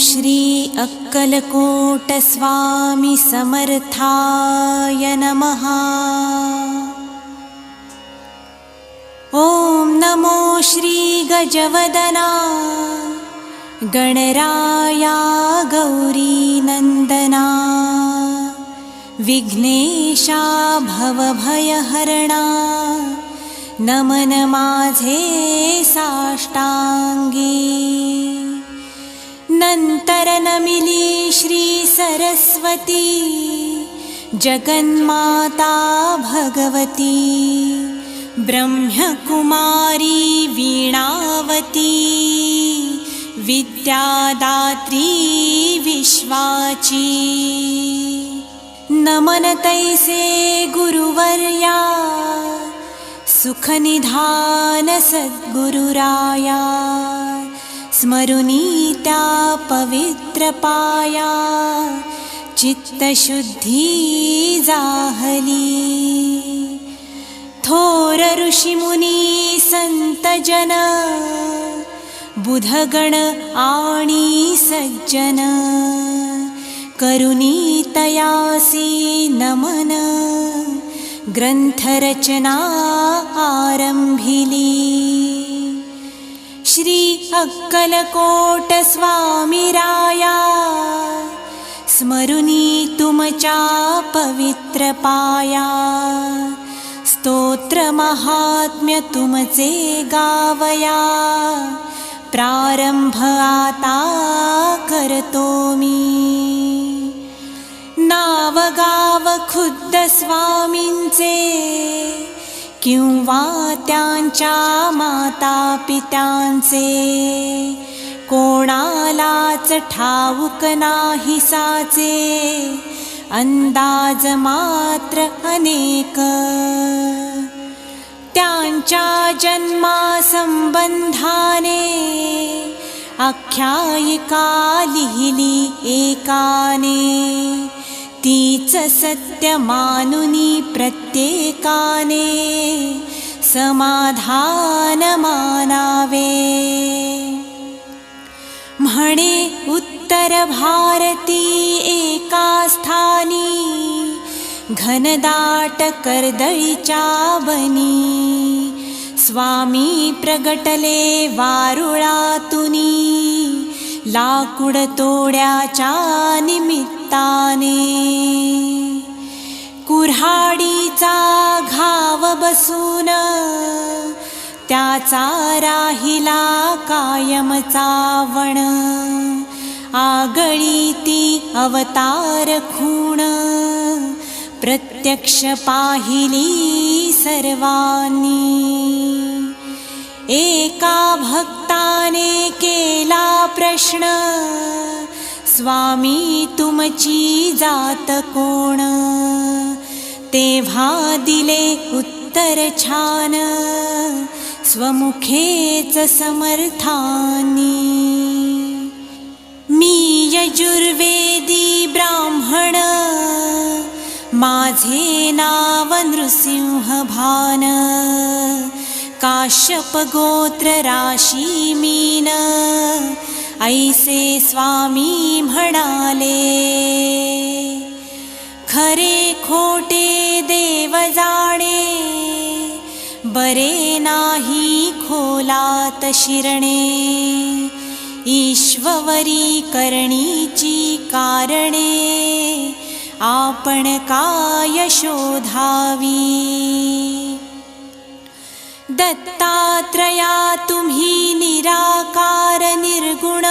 श्री अक्कलकोटस्वामी समर्थाय नमः। ॐ नमो श्रीगजवदना गणराया गौरीनन्दना विघ्नेशा भवभयहरणा। नमन माझे साष्टांगी नन्तरनमिली श्रीसरस्वती जगन्माता भगवती ब्रह्मकुमारी वीणावती विद्यादात्री विश्वाची। न मनतैसे गुरुवर्या सुखनिधानसद्गुरुराया स्मरुनीता पवित्रपाया चित्तशुद्धी जाहली। थोर ऋषिमुनी सन्तजन बुधगण आणी सज्जन करुणीतयासि नमन ग्रन्थरचना आरम्भिली श्री अक्कलकोटस्वामिराया राया स्मरुनी तुमचा पवित्रपाया स्तोत्रमहात्म्य तुमचे गावया प्रारम्भ आता करतो मी नाव गावखुद्दस्वामि किंवा त्यांच्या माता पित्यांचे कोणालाच ठाऊक नाही साचे. अंदाज मात्र अनेक. त्यांच्या जन्मा संबंधाने आख्यायिका लिहिली एकाने. तीच सत्य मानुनी प्रत्येकाने समाधान मानावे म्हणे उत्तर भारती एका स्थानी घनदाट कर्दळीच्या बनी. स्वामी प्रगटले वारुळातुनी लाकूड तोड्याच्या ताने कुऱ्हाडीचा घाव बसून त्याचा राहिला कायमचा वण आगळी ती अवतार खूण. प्रत्यक्ष पाहिली सर्वांनी. एका भक्ताने केला प्रश्न स्वामी तुमची जात कोण? तेव्हा दिले उत्तर छान स्वमुखेच समर्थानी. मी यजुर्वेदी ब्राह्मण माझे नाव नृसिंह भान ऐसे स्वामी म्हणाले खरे खोटे देव जाणे बरे नाही खोलात शिरणे। ईश्वरी करणीची कारणे आपण काय शोधावी दत्तात्रया तुम्ही निराकार निर्गुण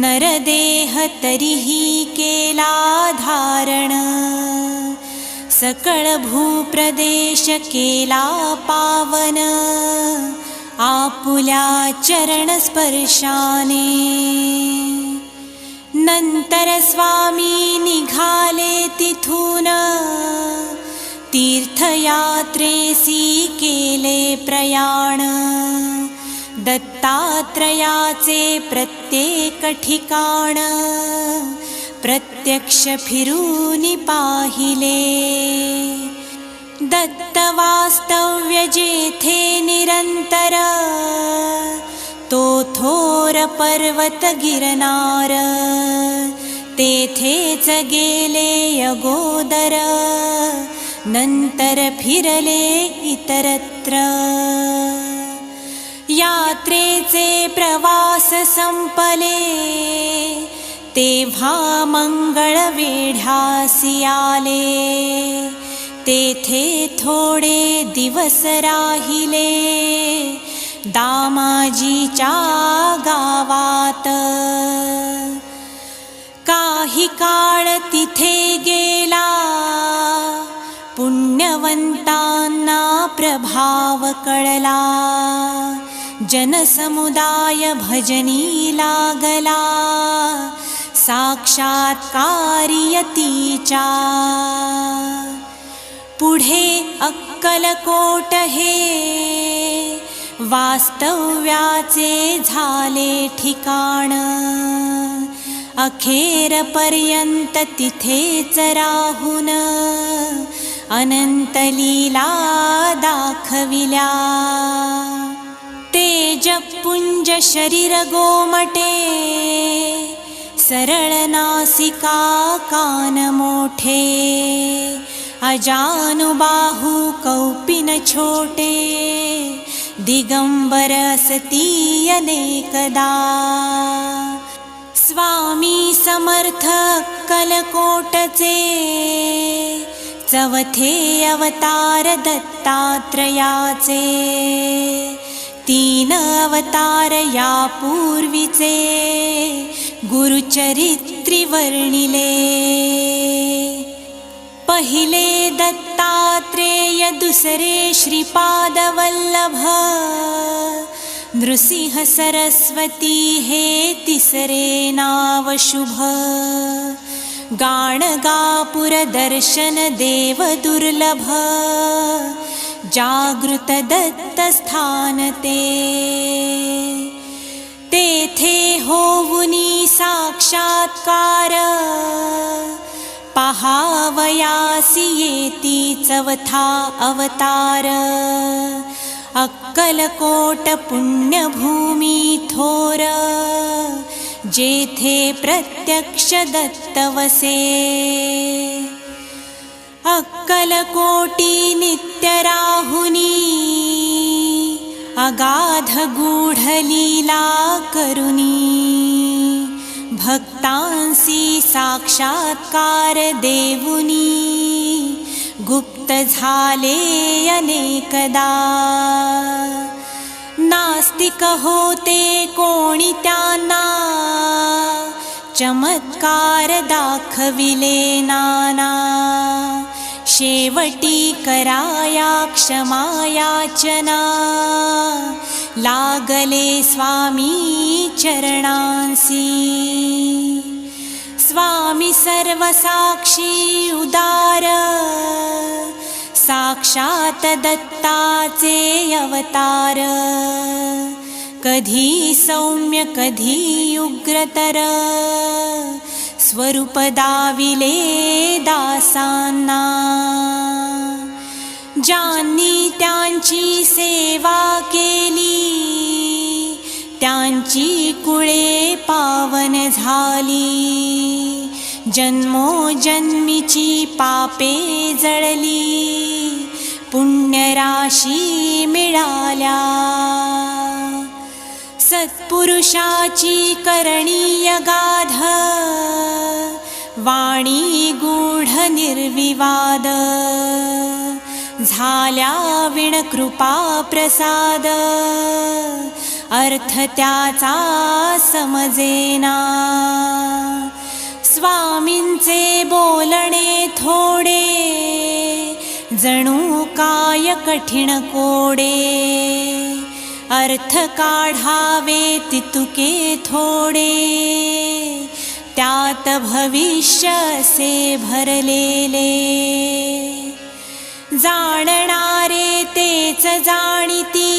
नरदेह तरीही केला धारण सकळ भूप्रदेश केला पावन आपुल्या चरण स्पर्शाने नंतर स्वामी निघाले तिथून तीर्थयात्रे केले प्रयाण। दत्तात्रया च प्रत्यक्ष फिरूनि पाहिले। दत्तवास्तव्यजेथे निरन्तर तोथोर पर्वत गिरनार। तेथेच गेले यगोदर नंतर फिरले इतरत्र. यात्रेचे प्रवास संपले. तेव्हा मंगळ वेढ्यासी आले. तेथे थोडे दिवस राहिले. दामाजीच्या गावात. काही काळ तिथे गे पुण्यवंतांना प्रभाव कळला. जनसमुदाय भजनी लागला. साक्षात्कारियतीच्या पुढे अक्कलकोट हे वास्तव्याचे झाले ठिकाण. अखेरपर्यंत तिथेच राहून अनन्तलीला अनन्त लीला सरलनासिका कानमोठे अजानुबाहु कौपिन छोटे दिगम्बर सती अनेकदा स्वामी समर्थ कलकोटचे चवथे अवतार दत्तात्रयाचे तीन अवतार या पूर्वीचे गुरुचरित्री वर्णिले पहिले दत्तात्रेय दुसरे श्रीपादवल्लभ नृसिंह सरस्वती हे तिसरे नाव शुभ गाणगापुरदर्शनदेवदुर्लभ। जागृतदत्तस्थानते। ते थे होवनी साक्षात्कार। पहावयासि येति चवथा अवतार। अक्कलकोटपुण्यभूमिथोर जेथे प्रत्यक्ष दत्तवसे अक्कलकोटी नित्यराहुनी अक्कलकोटिनित्यराहुनी अगाधगूढलीलाकरु भक्तांसि गुप्त झाले अनेकदा। नास्तिक होते कोणी त्यांना चमत्कार दाखविले नाना। शेवटी कराया क्षमायाचना लागले स्वामी चरणांसी। स्वामी सर्वसाक्षी उदार साक्षात दत्ताचे अवतार. कधी सौम्य कधी उग्रतर. स्वरूप दाविले दासांना. ज्यांनी त्यांची सेवा केली त्यांची कुळे पावन झाली. जन्मोजन्मीची पापे जळली. पुण्यराशी मिळाल्या. सत्पुरुषाची करणीय गाध. वाणी गूढ निर्विवाद. झाल्या विण कृपा प्रसाद. अर्थ त्याचा समजेना. स्वामींचे बोलणे थोडे जणू काय कठीण कोडे. अर्थ काढावे तितुके थोडे त्यात भविष्य असे भरलेले. जाणणारे तेच जाणीती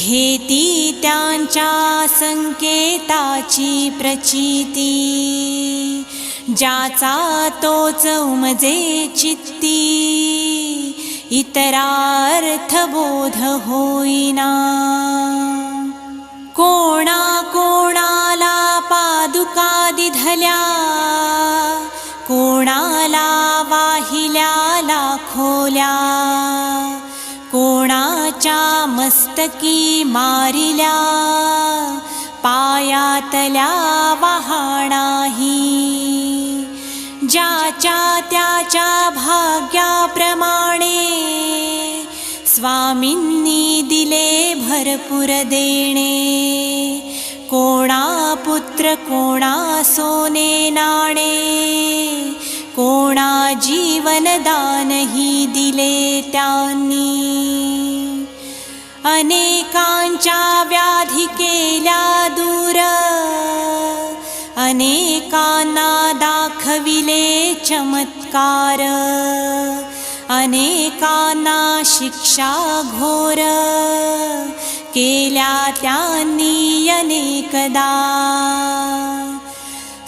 घेती त्यांच्या संकेताची प्रचिती. ज्याचा तोच उमजे चित्ती. इतरार्थ बोध होईना. कोणा कोणाला पादुका दिधल्या. कोणाला वाहिल्या लाखोल्या कोणा कोणाच्या मस्तकी मारिल्या पायातल्या वहाणाही ज्याच्या त्याच्या भाग्याप्रमाणे स्वामींनी दिले भरपूर देणे. कोणा पुत्र कोणा सोने नाणे. कोणा जीवनदानही दिले त्यांनी. अनेकाञ्चा च व्याधिकेला दूर अनेकाना दाखविले चमत्कार। अनेकाना शिक्षा घोर केल्या त्यांनी अनेकदा।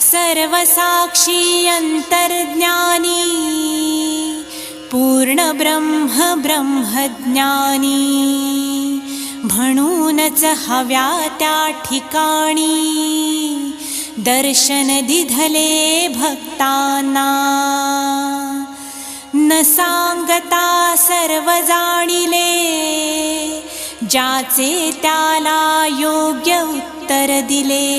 सर्वसाक्षी अन्तर्ज्ञानि पूर्णब्रह्म ब्रह्मज्ञानि। म्हणूनच हव्या त्या ठिकाणी. दर्शन दिधले भक्तांना. न सांगता सर्व जाणिले. ज्याचे त्याला योग्य उत्तर दिले.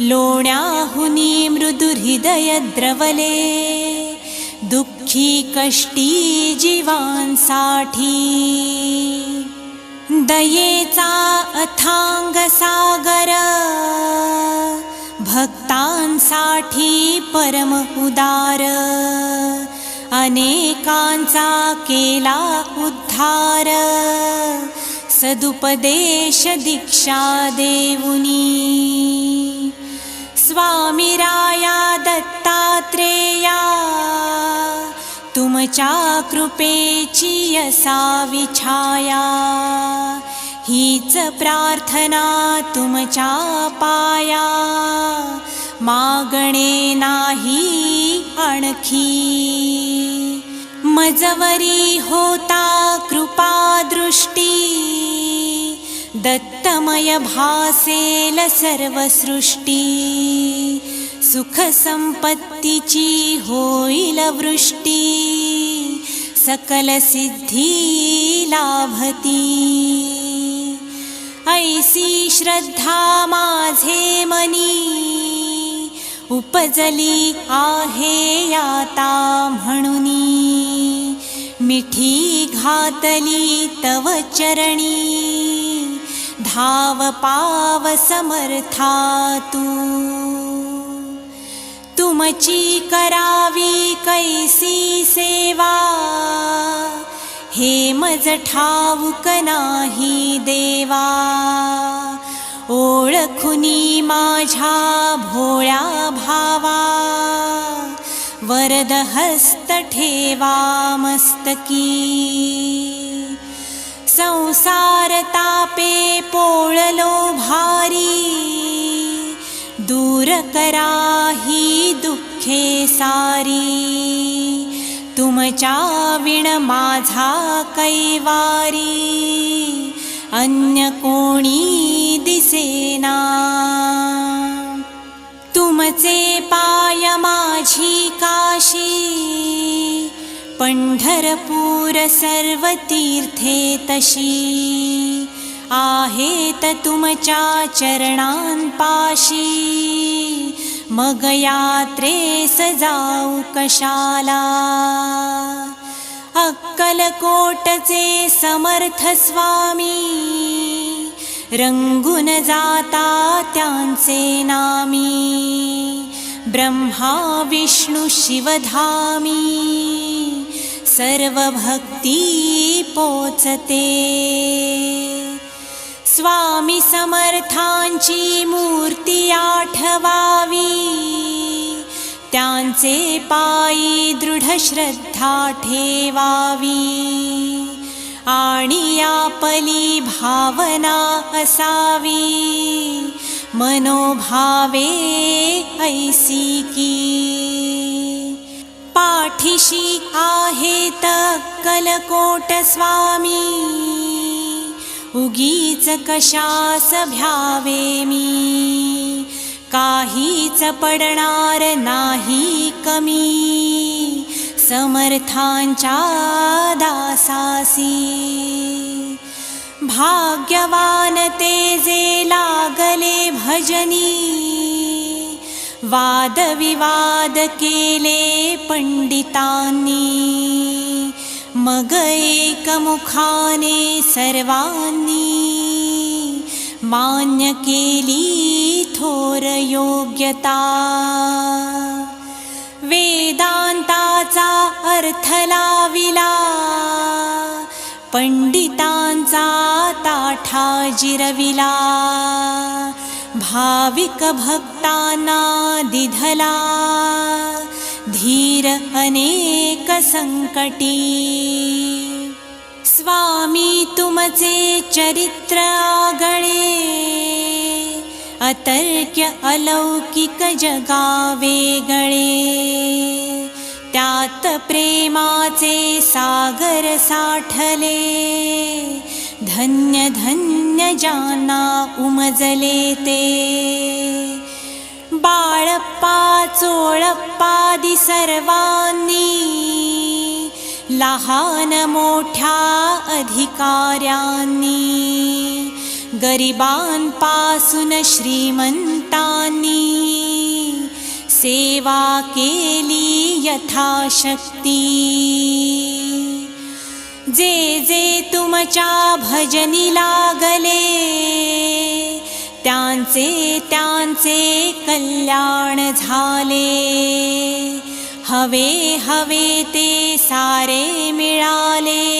लोण्याहुनी मृदु हृदय द्रवले. दुःखी कष्टी जीवांसाठी. दयेचा अथांग सागर भक्तांसाठी परम उदार। अनेकांचा केला उद्धार। सदुपदेश दीक्षा देऊनी। स्वामी राया दत्तात्रेया तुमच्या कृपेची असावी छाया. हीच प्रार्थना तुमच्या पाया. मागणे नाही आणखी. मजवरी होता कृपा दृष्टी दत्तमय भासेल सर्वसृष्टी. सुख संपत्तीची होईल वृष्टी सकल सिद्धी लाभती. ऐसी श्रद्धा माझे मनी उपजली आहे आता म्हणुनी. मिठी घातली तव चरणी धाव पाव समर्था तू तुमची करावी कैसी सेवा? हे मज ठाऊक नाही देवा. ओळखुनी माझ्या भोळ्या भावा. वरद हस्त ठेवा मस्तकी. संसार तापे पोळलो भारी. दूर करा ही दुःखे सारी। तुमच्या विण माझा कैवारी। अन्य कोणी दिसेना तुमचे पाय माझी काशी। पंढरपूर सर्व तीर्थे तशी आहेत तुमच्या चरणांपाशी मग यात्रेस जाऊ कशाला। अक्कलकोटचे समर्थ स्वामी। रंगून जाता नामी। ब्रह्मा विष्णू शिवधामी। सर्व भक्ती पोचते स्वामी समर्थांची मूर्ती आठवावी. त्यांचे पायी दृढ श्रद्धा ठेवावी. आणि आपली भावना असावी. मनोभावे ऐसी की. पाठीशी आहेत कलकोट स्वामी. उगीच कशास भ्यावे मी काहीच पडणार नाही कमी समर्थांच्या दासासी भाग्यवान ते जे लागले भजनी। वादविवाद केले पंडितांनी मग एकमुखाने सर्वांनी मान्य केली थोर योग्यता वेदांताचा अर्थ लाविला पंडितांचा ताठा जिरविला भाविक भक्तांना दिधला धीर अनेक संकटी स्वामी तुमचे चरित्र आगळे अतर्क्य अलौकिक जगा वेगळे त्यात प्रेमाचे सागर साठले धन्य धन्य जाना उमजले ते बाळप्पा चोळप्पादी सर्वांनी. लहान मोठ्या अधिकाऱ्यांनी. गरिबांपासून श्रीमंतांनी. सेवा केली यथाशक्ती. जे जे तुमच्या भजनी लागले त्यांचे त्यांचे कल्याण झाले. हवे हवे ते सारे मिळाले.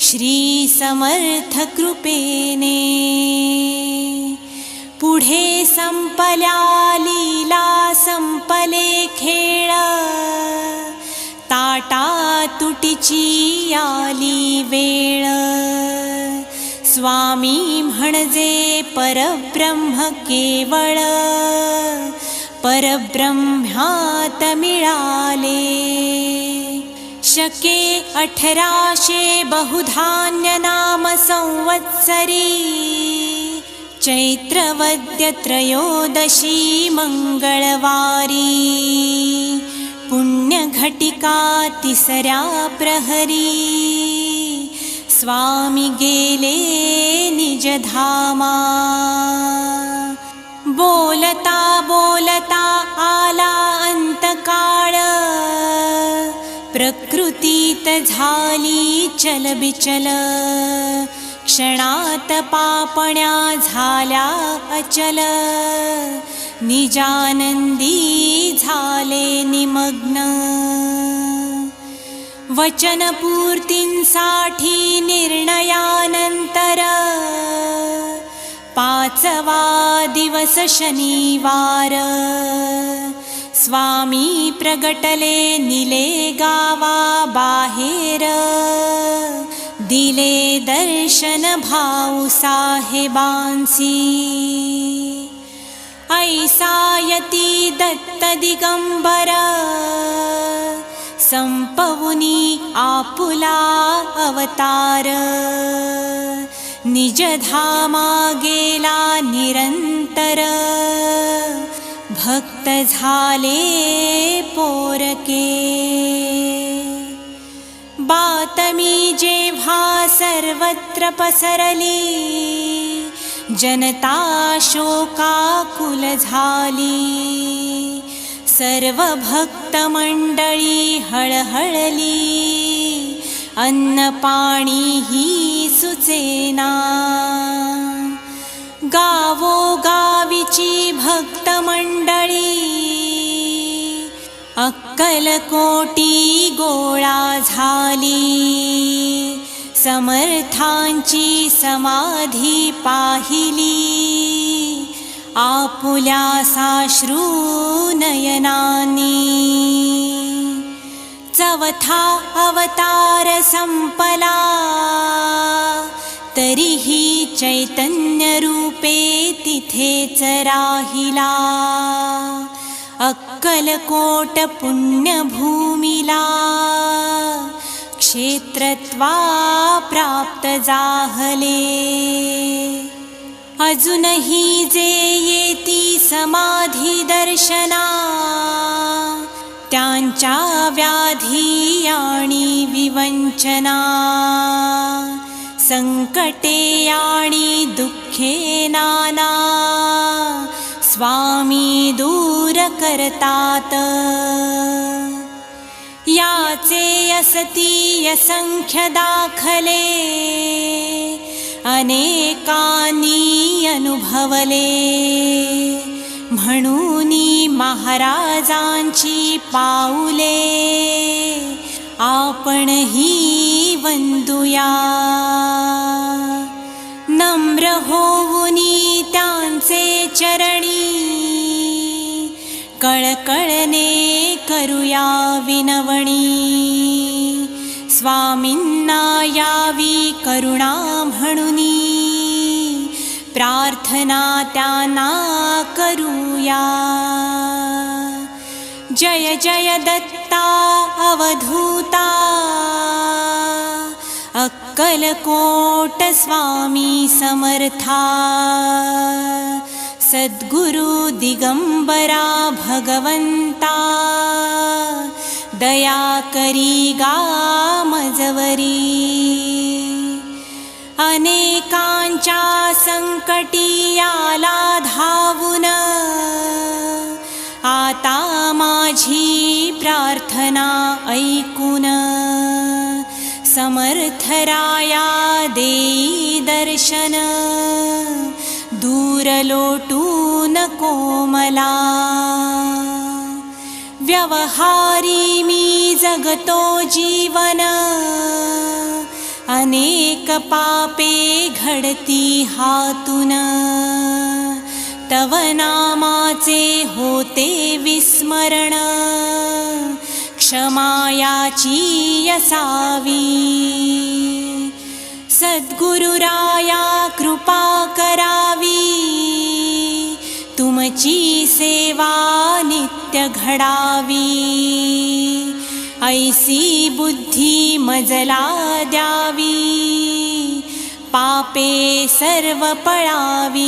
श्री समर्थ कृपेने. पुढे संपल्या लीला संपले खेळ. ताटा तुटीची आली वेळ. स्वामी म्हणजे परब्रह्म केवळ। परब्रह्म्यात मिळाले शके अठराशे बहुधान्य नाम संवत्सरी। चैत्रवद्य त्रयोदशी मंगळवारी। पुण्यघटिका तिसऱ्या प्रहरी स्वामी गेले निजधामा। बोलता बोलता आला अंतकाळ। प्रकृतीत झाली चलबिचल निजानंदी झाले निमग्न वचनपूर्तींसाठी निर्णयानंतर पाचवा दिवस शनिवार। स्वामी प्रगटले निले गावा बाहेर। दिले दर्शन भाऊ साहेबांसी। ऐसायती दत्त दिगंबर संपवुनी आपुला अवतार. निजधामा गेला निरंतर. भक्त झाले पोरके. बातमी जेव्हा सर्वत्र पसरली जनता शोकाकुल झाली. सर्व भक्त मंडळी हळहळली. अन्न पाणी ही सुचेना. गावोगावीची भक्त मंडळी अक्कलकोटी गोळा झाली. समर्थांची समाधी पाहिली. आपुलासाश्रूनयनानि। चवथा अवतारसम्पला। तर्हि चैतन्यरूपे तिथे च राहिला अक्कलकोटपुण्यभूमिला। क्षेत्रत्वा प्राप्तजाहले। अजुनहि जेति समाधिदर्शना। व्याधियाणि विवञ्चना। सङ्कटेयाणि दुःखे नाना। स्वामी दूरकर्तात् याचे या चेसतीयसंख्यदाखले अनेकानी अनुभवले. म्हणून महाराजांची पाऊले. आपणही वंदुया. नम्र होऊनी त्यांचे चरणी. कळकळने करूया विनवणी. स्वामींना यावी करुणा म्हणूनी प्रार्थना त्यांना करूया। जय जय दत्ता अवधूता। अक्कलकोट स्वामी समर्था। सद्गुरु दिगंबरा भगवंता दया करी गामजवरी अनेकांच्या संकटी आला धावून. आता माझी प्रार्थना ऐकून. समर्थराया देई दर्शन. दूर लोटू नको मला व्यवहारी मी जगतो जीवन. अनेक पापे घडती हातून. तव नामाचे होते विस्मरण. क्षमायाची असावी. सद्गुरुराया कृपा करावी. तुमची सेवा नित्य घडावी. ऐसी बुद्धी मजला द्यावी. पापे सर्व पळावी.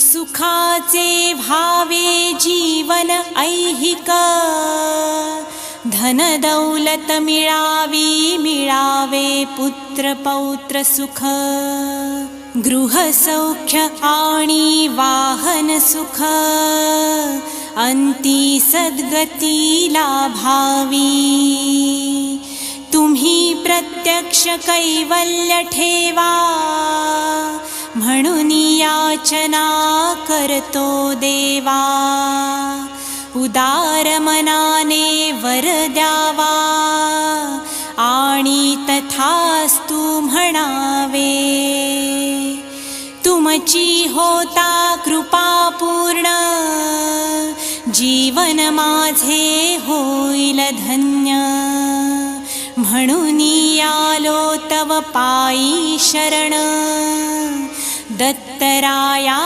सुखाचे भावे जीवन ऐहिक. धन दौलत मिळावी मिळावे पुत्र पौत्र सुख. गृहसौख्य आणि वाहन सुख अंती सद्गती लाभावी। तुम्ही प्रत्यक्ष कैवल्य ठेवा म्हणून याचना करतो देवा। उदार मनाने वर द्यावा आणि तथास्तु म्हणावे तुमची होता कृपा पूर्ण. जीवन माझे होईल धन्य. म्हणून आलो तव पायी शरण. दत्तराया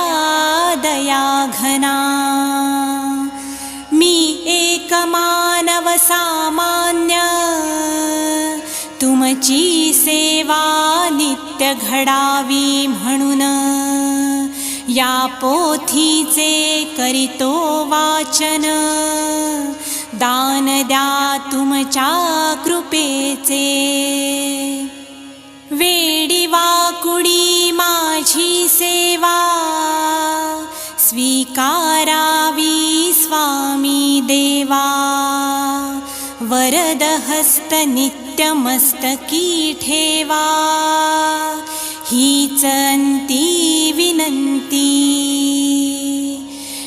दया घना मी एक मानव सामान्य. तुमची सेवा नित्य घडावी म्हणून. या पोथीचे करीतो वाचन. दान द्या तुमच्या कृपेचे. वेडी वाकुडी माझी सेवा. स्वीकारावी स्वामी देवा. वरदहस्त मस्तकी ठेवा. हीच अंती विनंती.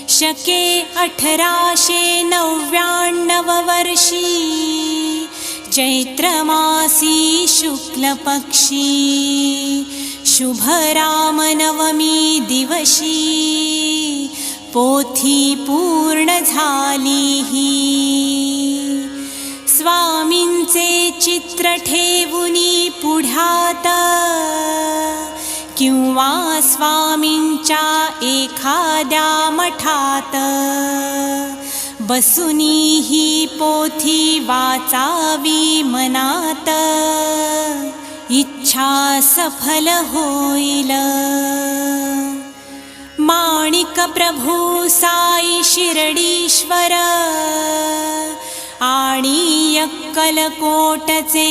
शके अठराशे नव्याण्णव वर्षी चैत्रमासी शुक्लपक्षी शुभरामनवमी दिवशी पोथी पूर्ण झाली ही. स्वामींचे चित्र ठेवुनी पुढ्यात किंवा स्वामींच्या एखाद्या मठात. बसुनी ही पोथी वाचावी मनात. इच्छा इच्छा सफल होईल. माणिक प्रभू साई शिरडीश्वर. आणि अक्कलकोटचे